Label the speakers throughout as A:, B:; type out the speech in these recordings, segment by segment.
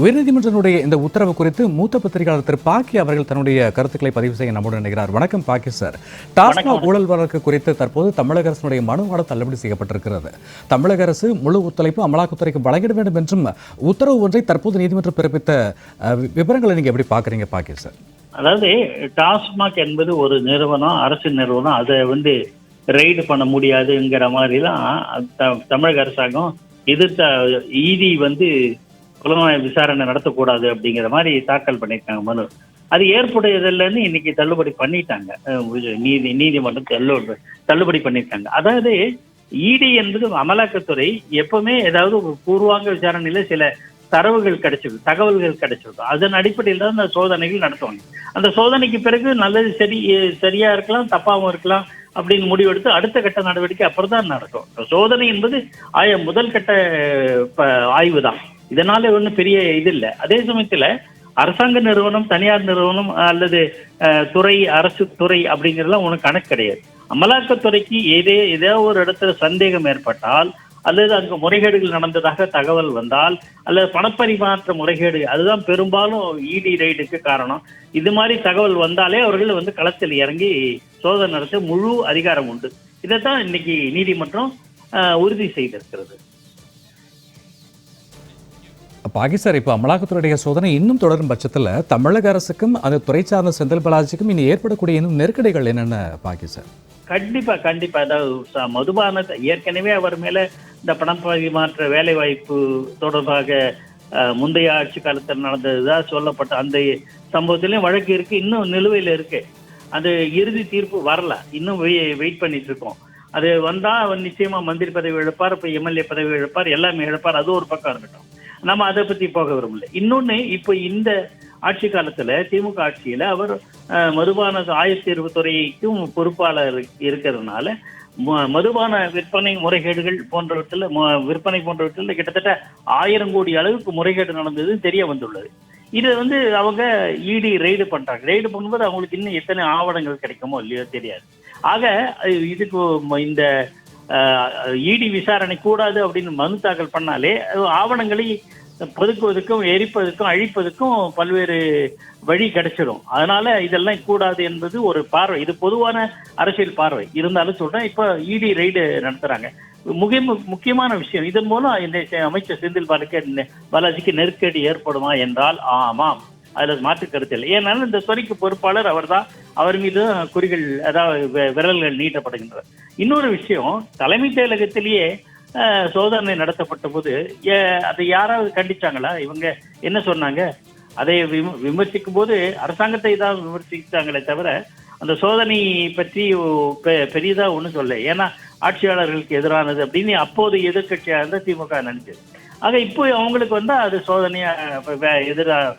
A: உயர்நீதிமன்றத்தினுடைய இந்த உத்தரவு குறித்து மூத்த பத்திரிகையாளர் திரு பாக்கி அவர்கள் தன்னுடைய கருத்துக்களை பதிவு செய்ய நம்முடன் இணைகிறார். வணக்கம் பாக்கி சார். டாஸ்மாக் ஊழல் வழக்கு குறித்து தற்போது தமிழக அரசினுடைய மனுவாடு தள்ளுபடி செய்யப்பட்டிருக்கிறது. தமிழக அரசு முழு ஒத்துழைப்பு அமலாக்கத்துறைக்கு வழங்கிட வேண்டும் என்றும் உத்தரவு ஒன்றை தற்போது நீதிமன்றம் பிறப்பித்த விவரங்களை நீங்க எப்படி பாக்குறீங்க பாக்கி சார்?
B: அதாவது டாஸ்மாக் என்பது ஒரு நிறுவனம் அரசு நிறுவனம். அதை வந்து ரெய்டு பண்ண முடியாதுங்கிற மாதிரிலாம் தமிழக அரசாங்கம் எதிர்த்த ஈடி வந்து புலனாய்வு விசாரணை நடத்தக்கூடாது அப்படிங்கிற மாதிரி தாக்கல் பண்ணியிருக்காங்க மனு. அது ஏற்புடையதில்லைன்னு இன்னைக்கு தள்ளுபடி பண்ணிட்டாங்க. நீதி நீதிமன்றம் தள்ளுபடி தள்ளுபடி பண்ணியிருக்காங்க. அதாவது இடி என்பது அமலாக்கத்துறை எப்பவுமே ஏதாவது ஒரு பூர்வாங்க விசாரணையில சில தரவுகள் கிடைச்சிருக்கு தகவல்கள் கிடைச்சிருக்கும் அதன் அடிப்படையில் தான் அந்த சோதனைகள் நடத்துவாங்க. அந்த சோதனைக்கு பிறகு நல்லது சரி சரியா இருக்கலாம் தப்பாவும் இருக்கலாம் அப்படின்னு முடிவெடுத்து அடுத்த கட்ட நடவடிக்கை அப்புறம் தான் நடக்கும். சோதனை என்பது ஆய முதல் கட்ட ஆய்வு தான். இதனால ஒன்றும் பெரிய இது இல்லை அதே சமயத்துல அரசாங்க நிறுவனம் தனியார் நிறுவனம் அல்லது துறை அரசு துறை அப்படிங்கிறதுலாம் ஒன்றும் கணக்கு கிடையாது. அமலாக்கத்துறைக்கு ஏதே ஏதோ ஒரு இடத்துல சந்தேகம் ஏற்பட்டால் அல்லது அங்கு முறைகேடுகள் நடந்ததாக தகவல் வந்தால் அல்லது பணப்பரிமாற்ற முறைகேடு அதுதான் பெரும்பாலும் இடி ரைடுக்கு காரணம். இது மாதிரி தகவல் வந்தாலே அவர்கள் வந்து களத்தில் இறங்கி சோதனை நடத்த முழு அதிகாரம் உண்டு. இதைத்தான் இன்னைக்கு நீதிமன்றம் உறுதி செய்திருக்கிறது.
A: பாகிஸ்தான் சார் இப்போ அமலாக்கத்துறையுடைய சோதனை இன்னும் தொடரும் பட்சத்தில் தமிழக அரசுக்கும் அந்த துறை சார்ந்த செந்தில் பாலாஜிக்கும் இனி ஏற்படக்கூடிய இன்னும் நெருக்கடிகள் என்னென்ன பாகிஸ்தான்? சார்
B: கண்டிப்பா கண்டிப்பா. அதாவது மதுபான மதுபானத்தை ஏற்கனவே அவர் மேல இந்த பணம் பரிமாற்ற வேலை வாய்ப்பு தொடர்பாக முந்தைய ஆட்சி காலத்தில் நடந்ததுதான் சொல்லப்பட்ட அந்த சம்பவத்திலையும் வழக்கு இருக்கு இன்னும் நிலுவையில் இருக்கு. அது இறுதி தீர்ப்பு வரல. இன்னும் வெயிட் பண்ணிட்டு இருக்கோம். அது வந்தா அவர் நிச்சயமா மந்திரி பதவி இழப்பார் இப்ப எம்எல்ஏ பதவி இழப்பார் எல்லாமே இழப்பார். அது ஒரு பக்கம் இருக்கட்டும். நம்ம அதை பத்தி போக விரும்பல. இன்னொன்னு இப்போ இந்த ஆட்சி காலத்துல திமுக ஆட்சியில அவர் மதுபான ஆயத்தீர்வு துறைக்கும் பொறுப்பாளர் இருக்கிறதுனால ம- மதுபான விற்பனை முறைகேடுகள் போன்றவற்றில் ம- விற்பனை போன்றவற்றில் கிட்டத்தட்ட ஆயிரம் கோடி அளவுக்கு முறைகேடு நடந்தது தெரிய வந்துள்ளது. இது வந்து அவங்க இடி ரெய்டு பண்றாங்க. ரெய்டு பண்ணும்போது அவங்களுக்கு இன்னும் எத்தனை ஆவணங்கள் கிடைக்குமோ இல்லையோ தெரியாது. ஆக இதுக்கு ம- இந்த இடி விசாரணை கூடாது அப்படின்னு மனு தாக்கல் பண்ணாலே ஆவணங்களை பதுக்குவதற்கும் எரிப்பதற்கும் அழிப்பதற்கும் பல்வேறு வழி கிடைச்சிடும். அதனால இதெல்லாம் கூடாது என்பது ஒரு பார்வை. இது பொதுவான அரசியல் பார்வை. இருந்தாலும் சொல்றேன் இப்ப இடி ரெய்டு நடத்துறாங்க. முக்கிய முக்கியமான விஷயம் இதன் மூலம் இந்த அமைச்சர் செந்தில் பாலாஜிக்கு பாலாஜிக்கு நெருக்கடி ஏற்படுமா என்றால் ஆமாம். அதுல மாற்று கருத்து இல்லை. ஏனாலும் இந்த துறைக்கு பொறுப்பாளர் அவர்தான். அவர் மீது குறிகள் அதாவது விரல்கள் நீட்டப்படுகின்றன. இன்னொரு விஷயம் தலைமை செயலகத்திலேயே சோதனை நடத்தப்பட்ட போது ஏ- அதை யாராவது கண்டிச்சாங்களா? இவங்க என்ன சொன்னாங்க? அதை விம- விமர்சிக்கும் போது அரசாங்கத்தை தான் விமர்சித்தாங்களே தவிர அந்த சோதனை பற்றி பெ- பெரியதா ஒன்றும் சொல்ல ஏன்னா ஆட்சியாளர்களுக்கு எதிரானது அப்படின்னு அப்போது எதிர்க்கட்சியாக இருந்தால் திமுக நினைச்சது. ஆக இப்போ அவங்களுக்கு வந்து அது சோதனையா எதிராக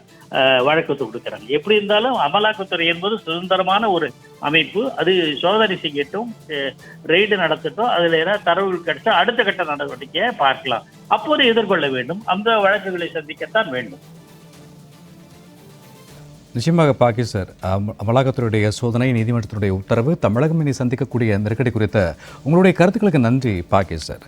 B: வழக்கத்தை கொடுக்குறாங்க. எப்படி இருந்தாலும் அமலாக்கத்துறை என்பது சுதந்திரமான ஒரு அமைப்பு. அது சோதனை செய்யட்டும் ரெய்டு நடத்தட்டும் அதில் ஏதாவது தரவுகள் கிடைச்சா அடுத்த கட்ட நடவடிக்கையை பார்க்கலாம். அப்போது எதிர்கொள்ள வேண்டும். அந்த வழக்குகளை சந்திக்கத்தான் வேண்டும்.
A: நிச்சயமாக பாக்கி சார். அமலாக்கத்துறையுடைய சோதனை நீதிமன்றத்தினுடைய உத்தரவு தமிழகம் இனி சந்திக்கக்கூடிய நெருக்கடி குறித்த உங்களுடைய கருத்துக்களுக்கு நன்றி பாக்கி சார்.